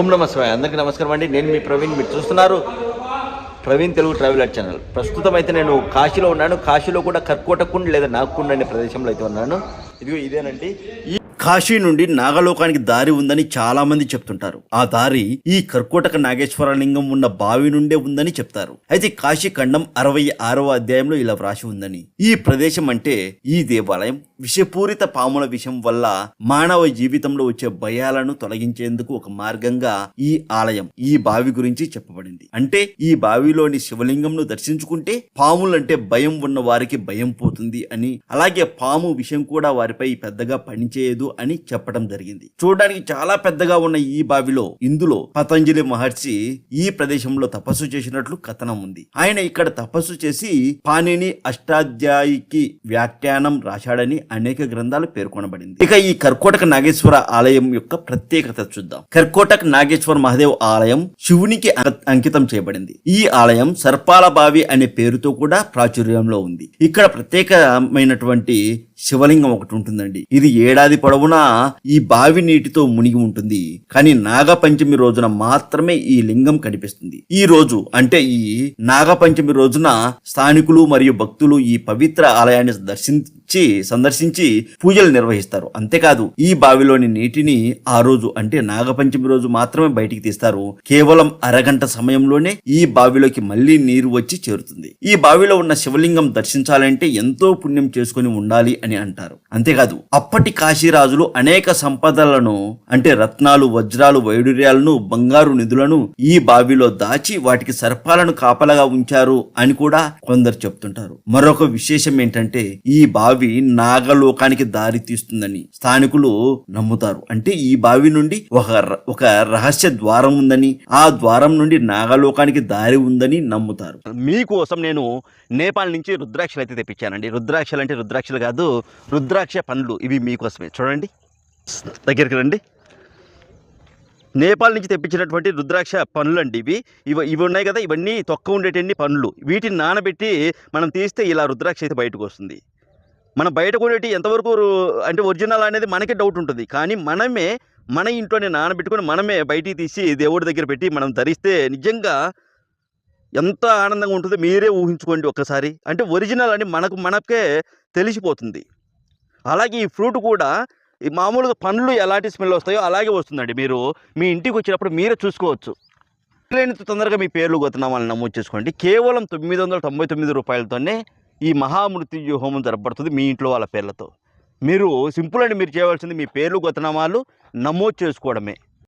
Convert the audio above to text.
ఓం నమ శివాయ. అందరికీ నమస్కారం అండి. నేను మీ ప్రవీణ్. మీరు చూస్తున్నారు ప్రవీణ్ తెలుగు ట్రావెలర్ ఛానల్. ప్రస్తుతం అయితే నేను కాశీలో ఉన్నాను. కాశీలో కూడా కర్కోటకుండ్ లేదా నాగకుండ్ అనే ప్రదేశంలో అయితే ఉన్నాను. ఇదిగో ఇదేనండి. ఈ కాశీ నుండి నాగలోకానికి దారి ఉందని చాలా మంది చెప్తుంటారు. ఆ దారి ఈ కర్కోటక నాగేశ్వర లింగం ఉన్న బావి నుండే ఉందని చెప్తారు. అయితే కాశీ ఖండం అరవై ఆరవ అధ్యాయంలో ఇలా వ్రాసి ఉందని. ఈ ప్రదేశం అంటే ఈ దేవాలయం విషపూరిత పాముల విషం వల్ల మానవ జీవితంలో వచ్చే భయాలను తొలగించేందుకు ఒక మార్గంగా ఈ ఆలయం ఈ బావి గురించి చెప్పబడింది. అంటే ఈ బావిలోని శివలింగంను దర్శించుకుంటే పాములంటే భయం ఉన్న వారికి భయం పోతుంది అని. అలాగే పాము విషం కూడా వారిపై పెద్దగా పనిచేయదు అని చెప్పడం జరిగింది. చూడడానికి చాలా పెద్దగా ఉన్న ఈ బావిలో ఇందులో పతంజలి మహర్షి ఈ ప్రదేశంలో తపస్సు చేసినట్లు కథనం ఉంది. ఆయన ఇక్కడ తపస్సు చేసి పాణిని అష్టాధ్యాయికి వ్యాఖ్యానం రాశాడని అనేక గ్రంథాలు పేర్కొనబడింది. ఇక ఈ కర్కోటక నాగేశ్వర ఆలయం యొక్క ప్రత్యేకత చూద్దాం. కర్కోటక్ నాగేశ్వర మహాదేవ్ ఆలయం శివునికి అంకితం చేయబడింది. ఈ ఆలయం సర్పాల బావి అనే పేరుతో కూడా ప్రాచుర్యంలో ఉంది. ఇక్కడ ప్రత్యేకమైనటువంటి శివలింగం ఒకటి ఉంటుందండి. ఇది ఏడాది పొడవు పొడవునా ఈ బావి నీటితో మునిగి ఉంటుంది. కానీ నాగపంచమి రోజున మాత్రమే ఈ లింగం కనిపిస్తుంది. ఈ రోజు అంటే ఈ నాగపంచమి రోజున స్థానికులు మరియు భక్తులు ఈ పవిత్ర ఆలయాన్ని దర్శించి సందర్శించి పూజలు నిర్వహిస్తారు. అంతేకాదు ఈ బావిలోని నీటిని ఆ రోజు అంటే నాగపంచమి రోజు మాత్రమే బయటికి తీస్తారు. కేవలం అరగంట సమయంలోనే ఈ బావిలోకి మళ్ళీ నీరు వచ్చి చేరుతుంది. ఈ బావిలో ఉన్న శివలింగం దర్శించాలంటే ఎంతో పుణ్యం చేసుకుని ఉండాలి అని అంటారు. అంతేకాదు అప్పటి కాశీరాజులు అనేక సంపదలను అంటే రత్నాలు వజ్రాలు వైడూర్యాలను బంగారు నిధులను ఈ బావిలో దాచి వాటికి సర్పాలను కాపలగా ఉంచారు అని కూడా కొందరు చెప్తుంటారు. మరొక విశేషం ఏంటంటే ఈ బావి నాగలోకానికి దారి తీస్తుందని స్థానికులు నమ్ముతారు. అంటే ఈ బావి నుండి ఒక ర- ఒక రహస్య ద్వారం ఉందని ఆ ద్వారం నుండి నాగలోకానికి దారి ఉందని నమ్ముతారు. మీకోసం నేను నేపాల్ నుంచి రుద్రాక్షలు అయితే తెప్పించానండి. రుద్రాక్షలు అంటే రుద్రాక్షలు కాదు రుద్రాక్ష పండ్లు ఇవి మీకోసమే. చూడండి. దగ్గరికి రండి. నేపాల్ నుంచి తెప్పించినటువంటి రుద్రాక్ష పనులు అండి ఇవి. ఇవి ఇవి ఉన్నాయి కదా ఇవన్నీ తొక్క ఉండేటన్ని పనులు వీటిని నానబెట్టి మనం తీస్తే ఇలా రుద్రాక్ష అయితే బయటకు వస్తుంది. మనం బయట కొనేటి ఎంతవరకు అంటే ఒరిజినల్ అనేది మనకే డౌట్ ఉంటుంది. కానీ మనమే మన ఇంట్లోనే నానబెట్టుకొని మనమే బయటికి తీసి దేవుడి దగ్గర పెట్టి మనం ధరిస్తే నిజంగా ఎంత ఆనందంగా ఉంటుందో మీరే ఊహించుకోండి ఒక్కసారి. అంటే ఒరిజినల్ అని మనకు మనకే తెలిసిపోతుంది. అలాగే ఈ ఫ్రూట్ కూడా ఈ మామూలుగా పండ్లు ఎలాంటి స్మెల్ వస్తాయో అలాగే వస్తుందండి. మీరు మీ ఇంటికి వచ్చినప్పుడు మీరే చూసుకోవచ్చు. లేని తొందరగా మీ పేర్లు గొత్తనామాలను నమోదు చేసుకోండి. కేవలం తొమ్మిది వందల తొంభై తొమ్మిది రూపాయలతోనే ఈ మహామృత్యు హోమం జరపబడుతుంది మీ ఇంట్లో వాళ్ళ పేర్లతో. మీరు సింపుల్ అండి మీరు చేయవలసింది మీ పేర్లు గతనామాలు నమోదు చేసుకోవడమే.